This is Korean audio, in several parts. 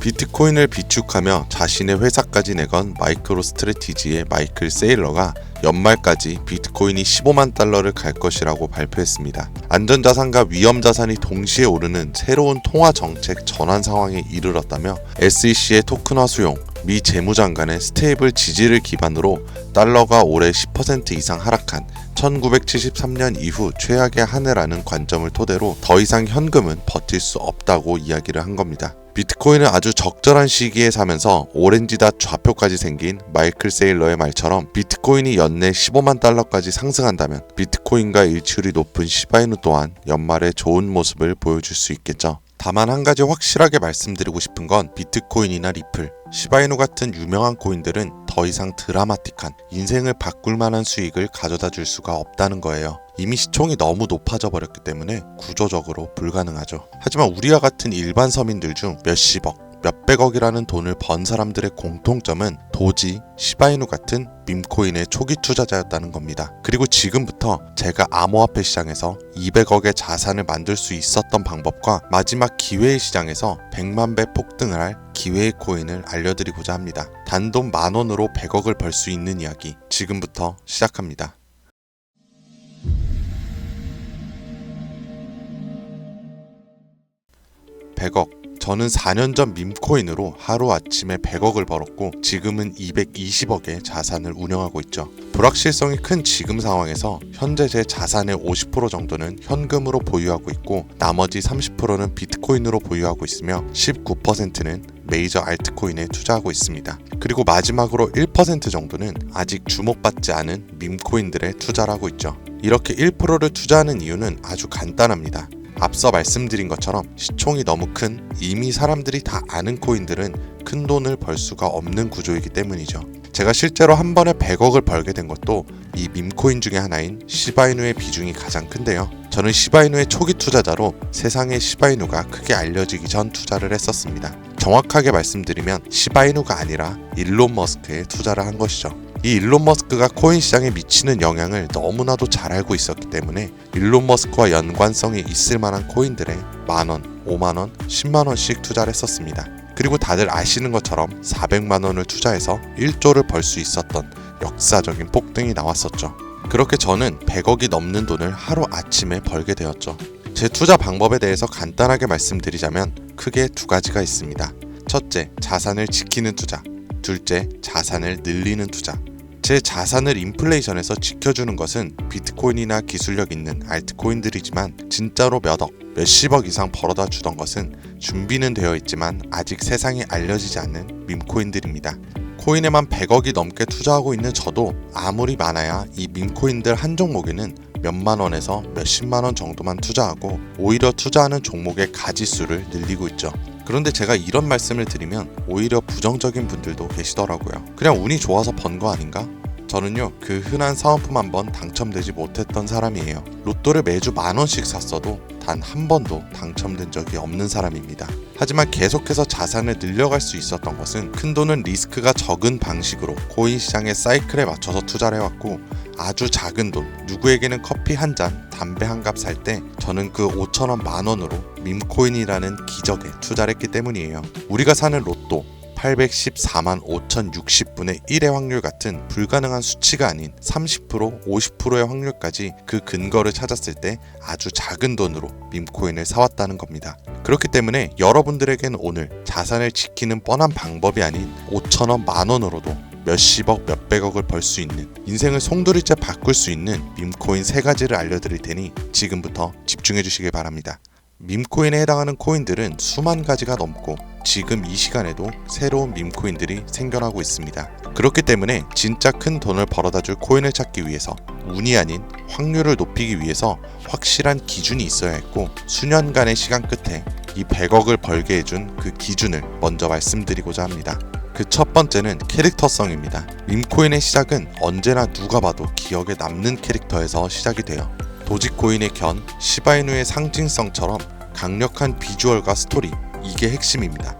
비트코인을 비축하며 자신의 회사까지 내건 마이크로 스트레티지의 마이클 세일러가 연말까지 비트코인이 15만 달러를 갈 것이라고 발표했습니다. 안전자산과 위험자산이 동시에 오르는 새로운 통화 정책 전환 상황에 이르렀다며 SEC의 토큰화 수용, 미 재무장관의 스테이블 지지를 기반으로 달러가 올해 10% 이상 하락한 1973년 이후 최악의 한 해라는 관점을 토대로 더 이상 현금은 버틸 수 없다고 이야기를 한 겁니다. 비트코인은 아주 적절한 시기에 사면서 오렌지다 좌표까지 생긴 마이클 세일러의 말처럼 비트코인이 연내 15만 달러까지 상승한다면 비트코인과 일치율이 높은 시바이누 또한 연말에 좋은 모습을 보여줄 수 있겠죠. 다만 한 가지 확실하게 말씀드리고 싶은 건 비트코인이나 리플, 시바이누 같은 유명한 코인들은 더 이상 드라마틱한 인생을 바꿀 만한 수익을 가져다 줄 수가 없다는 거예요. 이미 시총이 너무 높아져 버렸기 때문에 구조적으로 불가능하죠. 하지만 우리와 같은 일반 서민들 중 몇십억, 몇백억이라는 돈을 번 사람들의 공통점은 도지, 시바이누 같은 밈코인의 초기 투자자였다는 겁니다. 그리고 지금부터 제가 암호화폐 시장에서 200억의 자산을 만들 수 있었던 방법과 마지막 기회의 시장에서 100만 배 폭등을 할 기회의 코인을 알려드리고자 합니다. 단돈 만 원으로 100억을 벌 수 있는 이야기 지금부터 시작합니다. (100억) 저는 4년 전 밈코인으로 하루아침에 100억을 벌었고 지금은 220억의 자산을 운영하고 있죠. 불확실성이 큰 지금 상황에서 현재 제 자산의 50% 정도는 현금으로 보유하고 있고 나머지 30%는 비트코인으로 보유하고 있으며 19%는 메이저 알트코인에 투자하고 있습니다. 그리고 마지막으로 1% 정도는 아직 주목받지 않은 밈코인들에 투자를 하고 있죠. 이렇게 1%를 투자하는 이유는 아주 간단합니다. 앞서 말씀드린 것처럼 시총이 너무 큰 이미 사람들이 다 아는 코인들은 큰 돈을 벌 수가 없는 구조이기 때문이죠. 제가 실제로 한 번에 100억을 벌게 된 것도 이 밈코인 중에 하나인 시바이누의 비중이 가장 큰데요. 저는 시바이누의 초기 투자자로 세상에 시바이누가 크게 알려지기 전 투자를 했었습니다. 정확하게 말씀드리면 시바이누가 아니라 일론 머스크에 투자를 한 것이죠. 이 일론 머스크가 코인 시장에 미치는 영향을 너무나도 잘 알고 있었기 때문에 일론 머스크와 연관성이 있을 만한 코인들에 만원, 5만원, 10만원씩 투자를 했었습니다. 그리고 다들 아시는 것처럼 400만원을 투자해서 1조를 벌 수 있었던 역사적인 폭등이 나왔었죠. 그렇게 저는 100억이 넘는 돈을 하루 아침에 벌게 되었죠. 제 투자 방법에 대해서 간단하게 말씀드리자면 크게 두 가지가 있습니다. 첫째, 자산을 지키는 투자. 둘째, 자산을 늘리는 투자. 제 자산을 인플레이션에서 지켜주는 것은 비트코인이나 기술력 있는 알트코인들이지만 진짜로 몇 억, 몇십억 이상 벌어다 주던 것은 준비는 되어 있지만 아직 세상에 알려지지 않는 밈코인들입니다. 코인에만 100억이 넘게 투자하고 있는 저도 아무리 많아야 이 밈코인들 한 종목에는 몇만 원에서 몇십만 원 정도만 투자하고 오히려 투자하는 종목의 가지수를 늘리고 있죠. 그런데 제가 이런 말씀을 드리면 오히려 부정적인 분들도 계시더라고요. 그냥 운이 좋아서 번 거 아닌가? 저는요 그 흔한 사은품 한 번 당첨되지 못했던 사람이에요. 로또를 매주 만 원씩 샀어도 단 한 번도 당첨된 적이 없는 사람입니다. 하지만 계속해서 자산을 늘려갈 수 있었던 것은 큰 돈은 리스크가 적은 방식으로 코인 시장의 사이클에 맞춰서 투자를 해왔고 아주 작은 돈, 누구에게는 커피 한 잔, 담배 한 갑 살 때 저는 그 5천원 만 원으로 밈코인이라는 기적에 투자를 했기 때문이에요. 우리가 사는 로또 814만 5,060분의 1의 확률 같은 불가능한 수치가 아닌 30% 50%의 확률까지 그 근거를 찾았을 때 아주 작은 돈으로 밈코인을 사왔다는 겁니다. 그렇기 때문에 여러분들에겐 오늘 자산을 지키는 뻔한 방법이 아닌 5천원 만 원으로도 몇십억 몇백억을 벌 수 있는 인생을 송두리째 바꿀 수 있는 밈코인 세 가지를 알려드릴 테니 지금부터 집중해 주시길 바랍니다. 밈코인에 해당하는 코인들은 수만 가지가 넘고 지금 이 시간에도 새로운 밈코인들이 생겨나고 있습니다. 그렇기 때문에 진짜 큰 돈을 벌어다 줄 코인을 찾기 위해서 운이 아닌 확률을 높이기 위해서 확실한 기준이 있어야 했고 수년간의 시간 끝에 이 100억을 벌게 해준 그 기준을 먼저 말씀드리고자 합니다. 그 첫 번째는 캐릭터성입니다. 밈코인의 시작은 언제나 누가 봐도 기억에 남는 캐릭터에서 시작이 돼요. 도지코인의 견, 시바이누의 상징성처럼 강력한 비주얼과 스토리, 이게 핵심입니다.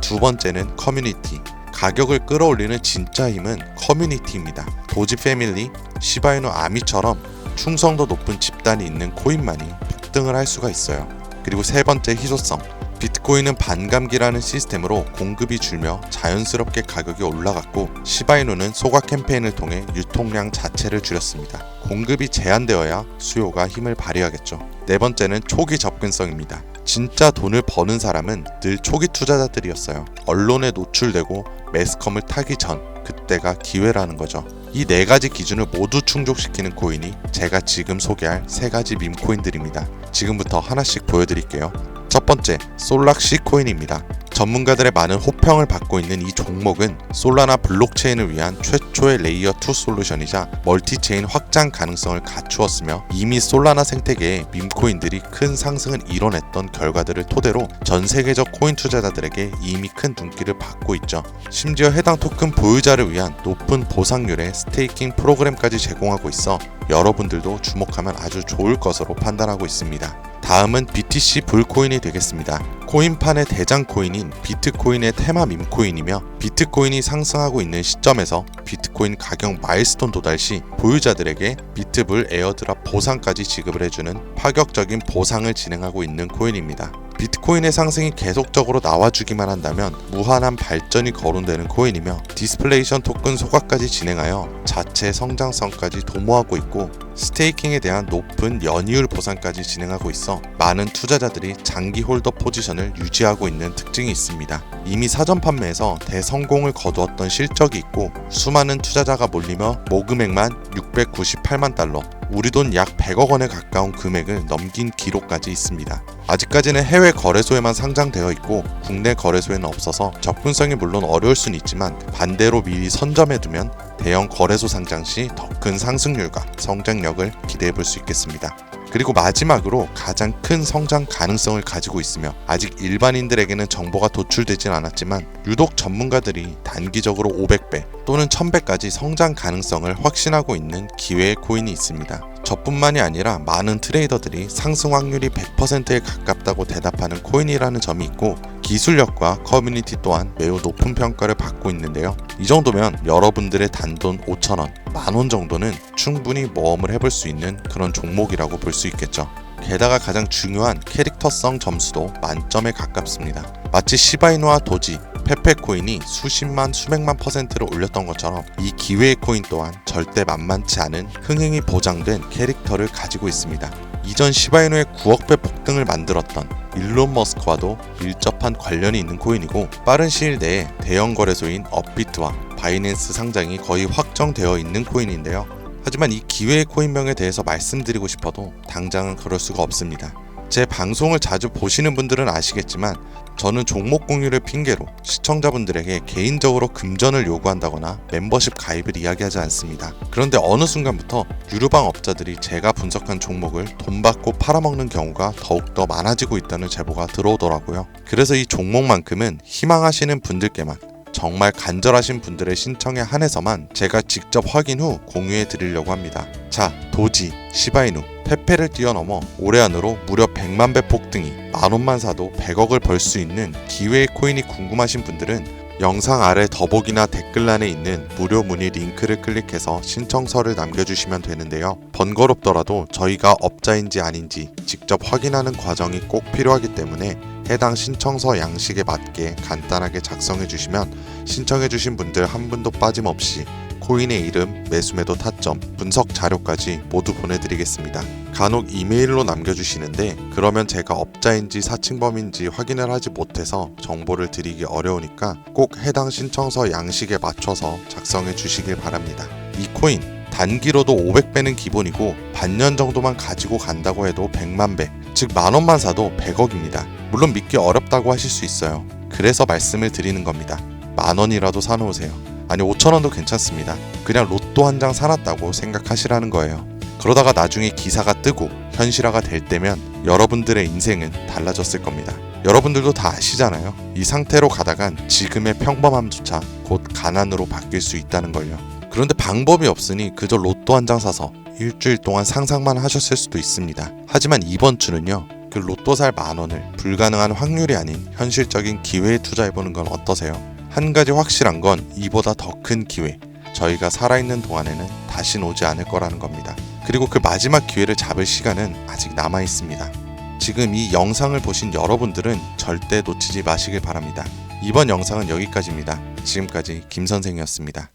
두 번째는 커뮤니티. 가격을 끌어올리는 진짜 힘은 커뮤니티입니다. 도지 패밀리, 시바이누 아미처럼 충성도 높은 집단이 있는 코인만이 폭등을 할 수가 있어요. 그리고 세 번째 희소성. 비트코인은 반감기라는 시스템으로 공급이 줄며 자연스럽게 가격이 올라갔고 시바이누는 소각 캠페인을 통해 유통량 자체를 줄였습니다. 공급이 제한되어야 수요가 힘을 발휘하겠죠. 네 번째는 초기 접근성입니다. 진짜 돈을 버는 사람은 늘 초기 투자자들이었어요. 언론에 노출되고 매스컴을 타기 전 그때가 기회라는 거죠. 이 네 가지 기준을 모두 충족시키는 코인이 제가 지금 소개할 세 가지 밈코인들입니다. 지금부터 하나씩 보여드릴게요. 첫 번째, 솔락시 코인입니다. 전문가들의 많은 호평을 받고 있는 이 종목은 솔라나 블록체인을 위한 최초의 레이어 2 솔루션이자 멀티체인 확장 가능성을 갖추었으며 이미 솔라나 생태계에 밈코인들이 큰 상승을 이뤄냈던 결과들을 토대로 전 세계적 코인 투자자들에게 이미 큰 눈길을 받고 있죠. 심지어 해당 토큰 보유자를 위한 높은 보상률의 스테이킹 프로그램까지 제공하고 있어 여러분들도 주목하면 아주 좋을 것으로 판단하고 있습니다. 다음은 BTC 불코인이 되겠습니다. 코인판의 대장 코인인 비트코인의 테마 밈코인이며 비트코인이 상승하고 있는 시점에서 비트코인 가격 마일스톤 도달 시 보유자들에게 비트불 에어드랍 보상까지 지급을 해주는 파격적인 보상을 진행하고 있는 코인입니다. 비트코인의 상승이 계속적으로 나와주기만 한다면 무한한 발전이 거론되는 코인이며 디스플레이션 토큰 소각까지 진행하여 자체 성장성까지 도모하고 있고 스테이킹에 대한 높은 연이율 보상까지 진행하고 있어 많은 투자자들이 장기 홀더 포지션을 유지하고 있는 특징이 있습니다. 이미 사전 판매에서 대성공을 거두었던 실적이 있고 수많은 투자자가 몰리며 모금액만 698만 달러, 우리 돈 약 100억 원에 가까운 금액을 넘긴 기록까지 있습니다. 아직까지는 해외 거래소에만 상장되어 있고 국내 거래소에는 없어서 접근성이 물론 어려울 수는 있지만 반대로 미리 선점해두면 대형 거래소 상장 시 더 큰 상승률과 성장력을 기대해 볼 수 있겠습니다. 그리고 마지막으로 가장 큰 성장 가능성을 가지고 있으며 아직 일반인들에게는 정보가 도출되진 않았지만 유독 전문가들이 단기적으로 500배 또는 1000배까지 성장 가능성을 확신하고 있는 기회의 코인이 있습니다. 저뿐만이 아니라 많은 트레이더들이 상승 확률이 100%에 가깝다고 대답하는 코인이라는 점이 있고 기술력과 커뮤니티 또한 매우 높은 평가를 받고 있는데요. 이 정도면 여러분들의 단돈 5천원, 만원 정도는 충분히 모험을 해볼 수 있는 그런 종목이라고 볼 수 있겠죠. 게다가 가장 중요한 캐릭터성 점수도 만점에 가깝습니다. 마치 시바이누와 도지, 페페코인이 수십만 수백만 퍼센트를 올렸던 것처럼 이 기회의 코인 또한 절대 만만치 않은 흥행이 보장된 캐릭터를 가지고 있습니다. 이전 시바이누의 9억 배 폭등을 만들었던 일론 머스크와도 밀접한 관련이 있는 코인이고 빠른 시일 내에 대형 거래소인 업비트와 바이낸스 상장이 거의 확정되어 있는 코인인데요. 하지만 이 기회의 코인명에 대해서 말씀드리고 싶어도 당장은 그럴 수가 없습니다. 제 방송을 자주 보시는 분들은 아시겠지만 저는 종목 공유를 핑계로 시청자분들에게 개인적으로 금전을 요구한다거나 멤버십 가입을 이야기하지 않습니다. 그런데 어느 순간부터 유료방 업자들이 제가 분석한 종목을 돈 받고 팔아먹는 경우가 더욱더 많아지고 있다는 제보가 들어오더라고요. 그래서 이 종목만큼은 희망하시는 분들께만 정말 간절하신 분들의 신청에 한해서만 제가 직접 확인 후 공유해 드리려고 합니다. 자, 도지, 시바이누, 페페를 뛰어넘어 올해 안으로 무려 100만 배 폭등이 만 원만 사도 100억을 벌 수 있는 기회의 코인이 궁금하신 분들은 영상 아래 더보기나 댓글란에 있는 무료 문의 링크를 클릭해서 신청서를 남겨주시면 되는데요. 번거롭더라도 저희가 업자인지 아닌지 직접 확인하는 과정이 꼭 필요하기 때문에 해당 신청서 양식에 맞게 간단하게 작성해 주시면 신청해 주신 분들 한 분도 빠짐없이 코인의 이름, 매수매도 타점, 분석 자료까지 모두 보내드리겠습니다. 간혹 이메일로 남겨주시는데 그러면 제가 업자인지 사칭범인지 확인을 하지 못해서 정보를 드리기 어려우니까 꼭 해당 신청서 양식에 맞춰서 작성해 주시길 바랍니다. 이 코인 단기로도 500배는 기본이고 반년 정도만 가지고 간다고 해도 100만 배, 즉 만 원만 사도 100억입니다. 물론 믿기 어렵다고 하실 수 있어요. 그래서 말씀을 드리는 겁니다. 만 원이라도 사놓으세요. 아니 5천원도 괜찮습니다. 그냥 로또 한 장 사놨다고 생각하시라는 거예요. 그러다가 나중에 기사가 뜨고 현실화가 될 때면 여러분들의 인생은 달라졌을 겁니다. 여러분들도 다 아시잖아요. 이 상태로 가다간 지금의 평범함조차 곧 가난으로 바뀔 수 있다는 걸요. 그런데 방법이 없으니 그저 로또 한 장 사서 일주일 동안 상상만 하셨을 수도 있습니다. 하지만 이번 주는요. 그 로또 살 만 원을 불가능한 확률이 아닌 현실적인 기회에 투자해보는 건 어떠세요? 한 가지 확실한 건 이보다 더 큰 기회. 저희가 살아있는 동안에는 다신 오지 않을 거라는 겁니다. 그리고 그 마지막 기회를 잡을 시간은 아직 남아 있습니다. 지금 이 영상을 보신 여러분들은 절대 놓치지 마시길 바랍니다. 이번 영상은 여기까지입니다. 지금까지 김 선생이었습니다.